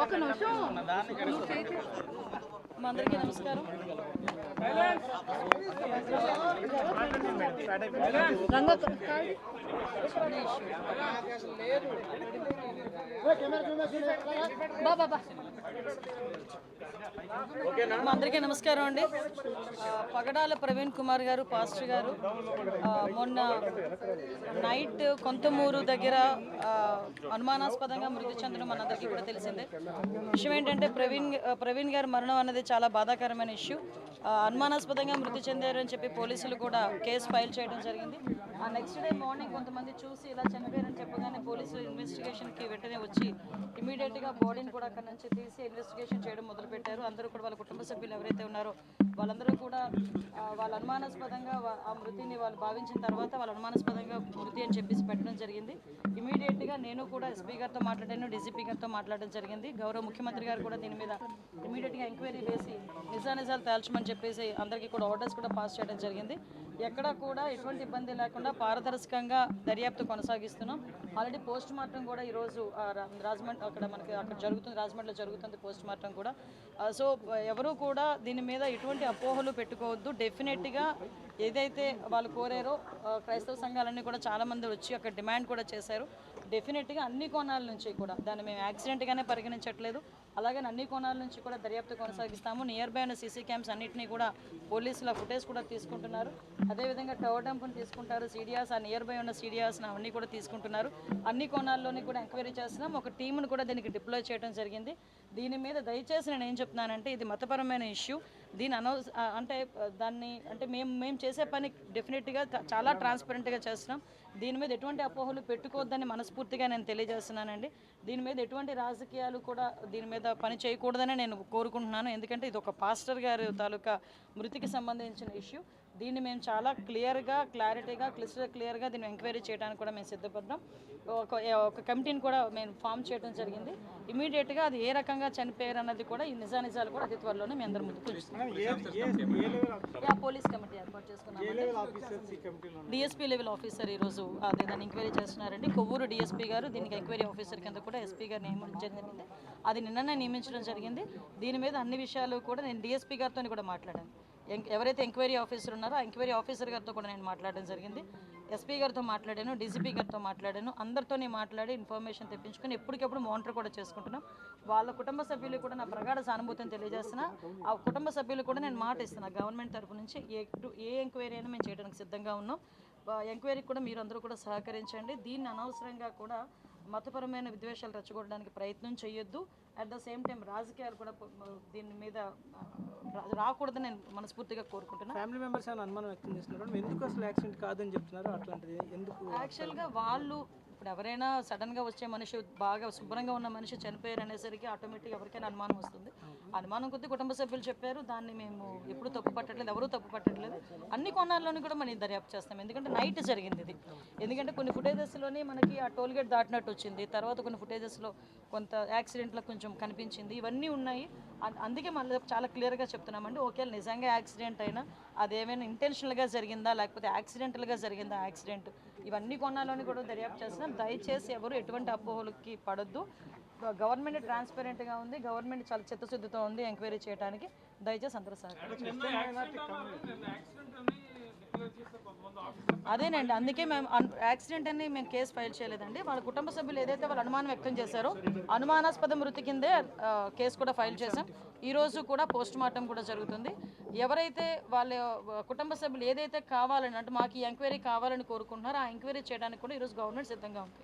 ఒక నిమిషం. అందరికీ నమస్కారం. రంగ బా బా బా. మా అందరికీ నమస్కారం అండి. పగడాల ప్రవీణ్ కుమార్ గారు పాస్టర్ గారు మొన్న నైట్ కొంతమూరు దగ్గర అనుమానాస్పదంగా మృతి చెందడం మనందరికీ కూడా తెలిసిందే. విషయం ఏంటంటే ప్రవీణ్ ప్రవీణ్ గారి మరణం అనేది చాలా బాధాకరమైన ఇష్యూ. అనుమానాస్పదంగా మృతి చెందారు అని చెప్పి పోలీసులు కూడా కేసు ఫైల్ చేయడం జరిగింది. ఆ నెక్స్ట్ డే మార్నింగ్ కొంతమంది చూసి ఇలా చనిపోయారని చెప్పగానే పోలీసులు ఇన్వెస్టిగేషన్కి వెంటనే వచ్చి ఇమీడియట్గా బాడీని కూడా అక్కడ నుంచి తీసి ఇన్వెస్టిగేషన్ చేయడం మొదలుపెట్టారు. అందరూ కూడా వాళ్ళ కుటుంబ సభ్యులు ఎవరైతే ఉన్నారో వాళ్ళందరూ కూడా వాళ్ళ అనుమానాస్పదంగా ఆ మృతిని వాళ్ళు భావించిన తర్వాత వాళ్ళ అనుమానాస్పదంగా మృతి అని చెప్పేసి పెట్టడం జరిగింది. ఇమీడియట్గా నేను కూడా ఎస్పీ గారితో మాట్లాడాను డీజీపీ గారితో మాట్లాడడం జరిగింది. గౌరవ ముఖ్యమంత్రి గారు కూడా దీని మీద ఇమీడియట్గా ఎంక్వైరీ వేసి నిజానిజాలు తేల్చమని చెప్పేసి అందరికీ కూడా ఆర్డర్స్ కూడా పాస్ చేయడం జరిగింది. ఎక్కడ కూడా ఎటువంటి ఇబ్బంది లేకుండా పారదర్శకంగా దర్యాప్తు కొనసాగిస్తున్నాం. ఆల్రెడీ పోస్ట్ మార్టం కూడా ఈరోజు రాజమండ్రి అక్కడ మనకి అక్కడ జరుగుతుంది రాజమండ్రిలో జరుగుతుంది పోస్ట్ మార్టం కూడా. సో ఎవరు కూడా దీని మీద ఎటువంటి అపోహలు పెట్టుకోవద్దు. డెఫినెట్గా ఏదైతే వాళ్ళు కోరారో క్రైస్తవ సంఘాలన్నీ కూడా చాలామంది వచ్చి అక్కడ డిమాండ్ కూడా చేశారు. డెఫినెట్గా అన్ని కోణాల నుంచి కూడా దాన్ని మేము యాక్సిడెంట్గానే పరిగణించట్లేదు. అలాగే అన్ని కోణాల నుంచి కూడా దర్యాప్తు కొనసాగిస్తాము. నియర్ బై ఉన్న సీసీ క్యామ్స్ అన్నింటినీ కూడా పోలీసుల ఫుటేజ్ కూడా తీసుకుంటున్నారు. అదేవిధంగా టవర్ డంప్ని తీసుకుంటారు. సీడియాస్ ఆ నియర్ బై ఉన్న సీడియాస్ అవన్నీ కూడా తీసుకుంటున్నారు. అన్ని కోణాల్లోని కూడా ఎంక్వైరీ చేస్తున్నాం. ఒక టీంను కూడా దీనికి డిప్లాయ్ చేయడం జరిగింది. దీని మీద దయచేసి నేను ఏం చెప్తున్నానంటే ఇది మతపరమైన ఇష్యూ దీని అనౌన్స్ అంటే దాన్ని అంటే మేము మేము చేసే పని డెఫినెట్గా చాలా ట్రాన్స్పరెంట్గా చేస్తున్నాం. దీని మీద ఎటువంటి అపోహలు పెట్టుకోవద్దని మనస్ఫూర్తిగా నేను తెలియజేస్తున్నానండి. దీని మీద ఎటువంటి రాజకీయాలు కూడా దీని మీద పని చేయకూడదని నేను కోరుకుంటున్నాను. ఎందుకంటే ఇది ఒక పాస్టర్ గారి తాలూకా మృతికి సంబంధించిన ఇష్యూ. దీన్ని మేము చాలా క్లియర్గా క్లారిటీగా క్లిస్టర్ క్లియర్గా దీన్ని ఎంక్వైరీ చేయడానికి కూడా మేము సిద్ధపడ్డాం. ఒక ఒక కమిటీని కూడా మేము ఫామ్ చేయడం జరిగింది. ఇమీడియట్గా అది ఏ రకంగా చనిపోయారు అన్నది కూడా ఈ నిజానిజాలు కూడా అతి త్వరలోనే మీ అందరి ముందుకు పోలీస్ కమిటీ ఏర్పాటు చేసుకున్నాం డిఎస్పీ లెవెల్ ఆఫీసర్ ఈరోజు అదే దాన్ని ఎంక్వైరీ చేస్తున్నారండి. కొవ్వూరు డిఎస్పీ గారు దీనికి ఎంక్వైరీ ఆఫీసర్ కింద కూడా ఎస్పీ గారు నియమించడం జరిగింది. అది నిన్ననే నియమించడం జరిగింది. దీని మీద అన్ని విషయాలు కూడా నేను డిఎస్పీ గారితో కూడా మాట్లాడాను. ఎవరైతే ఎంక్వైరీ ఆఫీసర్ ఉన్నారో ఆ ఎంక్వైరీ ఆఫీసర్ గారితో కూడా నేను మాట్లాడడం జరిగింది. ఎస్పీ గారితో మాట్లాడాను డీజీపీ గారితో మాట్లాడాను. అందరితోనే మాట్లాడి ఇన్ఫర్మేషన్ తెప్పించుకొని ఎప్పటికెప్పుడు మానిటర్ కూడా చేసుకుంటున్నాం. వాళ్ళ కుటుంబ సభ్యులు కూడా నా ప్రగాఢ సానుభూతిని తెలియజేస్తున్నా. ఆ కుటుంబ సభ్యులు కూడా నేను మాట ఇస్తున్నా. గవర్నమెంట్ తరపు నుంచి ఏ ఏ ఎంక్వైరీ అయినా మేము చేయడానికి సిద్ధంగా ఉన్నాం. ఎంక్వైరీకి కూడా మీరు అందరూ కూడా సహకరించండి. దీన్ని అనవసరంగా కూడా మతపరమైన విద్వేషాలు రెచ్చగొట్టడానికి ప్రయత్నం చేయొద్దు అట్ ద సేమ్ టైం రాజకీయాలు కూడా దీని మీద రాకూడదని నేను మనస్ఫూర్తిగా కోరుకుంటున్నాను ఫ్యామిలీ మెంబర్స్ ఏమైనా అనుమానం వ్యక్తం చేస్తున్నారు? ఎందుకు అసలు యాక్సిడెంట్ కాదని చెప్తున్నారు? అట్లాంటిది ఎందుకు యాక్చువల్గా వాళ్ళు ఇప్పుడు ఎవరైనా సడన్గా వచ్చే మనిషి బాగా శుభ్రంగా ఉన్న మనిషి చనిపోయారు అనేసరికి ఆటోమేటిక్ ఎవరికైనా అనుమానం వస్తుంది. అనుమానం కొద్ది కుటుంబ సభ్యులు చెప్పారు దాన్ని మేము ఎప్పుడు తప్పు పట్టట్లేదు ఎవరూ తప్పు పట్టట్లేదు. అన్ని కోణాల్లోని కూడా మనం దర్యాప్తు చేస్తాం. ఎందుకంటే నైట్ జరిగింది ఇది. ఎందుకంటే కొన్ని ఫుటేజెస్లోనే మనకి ఆ టోల్ గేట్ దాటినట్టు వచ్చింది. తర్వాత కొన్ని ఫుటేజెస్లో కొంత యాక్సిడెంట్లో కొంచెం కనిపించింది. ఇవన్నీ ఉన్నాయి. అందుకే మళ్ళీ చాలా క్లియర్గా చెప్తున్నామండి. ఓకే నిజంగా యాక్సిడెంట్ అయినా అదేమైనా ఇంటెన్షనల్గా జరిగిందా? లేకపోతే యాక్సిడెంటల్గా జరిగిందా యాక్సిడెంట్ ఇవన్నీ కొన్నాలోని కూడా దర్యాప్తు చేస్తున్నాం. దయచేసి ఎవరు ఎటువంటి అపోహలకి పడొద్దు. గవర్నమెంట్ ట్రాన్స్పరెంట్గా ఉంది. గవర్నమెంట్ చాలా చిత్తశుద్ధితో ఉంది ఎంక్వైరీ చేయడానికి దయచేసి అందరూ సార్ అదేనండి అందుకే మేము యాక్సిడెంట్ అని మేము కేసు ఫైల్ చేయలేదండి. వాళ్ళ కుటుంబ సభ్యులు ఏదైతే వాళ్ళు అనుమానం వ్యక్తం చేశారో అనుమానాస్పద మృతి కిందే కేసు కూడా ఫైల్ చేశాం. ఈ రోజు కూడా పోస్ట్ మార్టం కూడా జరుగుతుంది. ఎవరైతే వాళ్ళ కుటుంబ సభ్యులు ఏదైతే కావాలని అంటే మాకు ఈ ఎంక్వైరీ కావాలని కోరుకుంటున్నారో ఆ ఎంక్వైరీ చేయడానికి కూడా ఈరోజు గవర్నమెంట్ సిద్ధంగా ఉంది.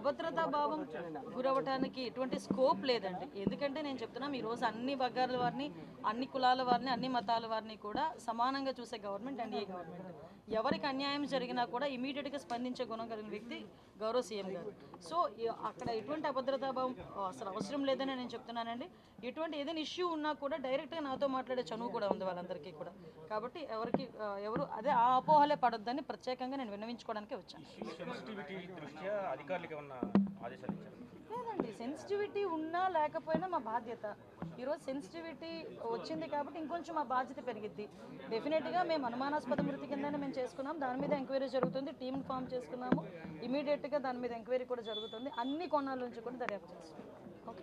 అభద్రతా భావం గురవటానికి ఎటువంటి స్కోప్ లేదండి. ఎందుకంటే నేను చెప్తున్నాం ఈ రోజు అన్ని వర్గాల వారిని అన్ని కులాల వారిని అన్ని మతాల వారిని కూడా సమానంగా చూసే గవర్నమెంట్ ఎన్డీఏ గవర్నమెంట్. ఎవరికి అన్యాయం జరిగినా కూడా ఇమీడియట్గా స్పందించే గుణం కలిగిన వ్యక్తి గౌరవ సీఎం గారు. సో అక్కడ ఎటువంటి అభద్రతాభావం అసలు అవసరం లేదని నేను చెప్తున్నానండి. ఎటువంటి ఏదైనా ఇష్యూ ఉన్నా కూడా డైరెక్ట్గా నాతో మాట్లాడే చనువు కూడా ఉంది వాళ్ళందరికీ కూడా. కాబట్టి ఎవరికి ఎవరు అదే ఆ అపోహలే పడొద్దని ప్రత్యేకంగా నేను విన్నవించుకోవడానికి వచ్చాను. సెన్సిటివిటీ ఉన్నా లేకపోయినా మా బాధ్యత. ఈరోజు సెన్సిటివిటీ వచ్చింది కాబట్టి ఇంకొంచెం మా బాధ్యత పెరిగిద్ది. డెఫినెట్గా మేము అనుమానాస్పద మృతి కిందనే మేము చేసుకున్నాం. దాని మీద ఎంక్వైరీ జరుగుతుంది. టీమ్ ఫామ్ చేసుకున్నాము. ఇమీడియట్గా దాని మీద ఎంక్వైరీ కూడా జరుగుతుంది. అన్ని కోణాల నుంచి కూడా దర్యాప్తు చేస్తున్నాం. ఓకే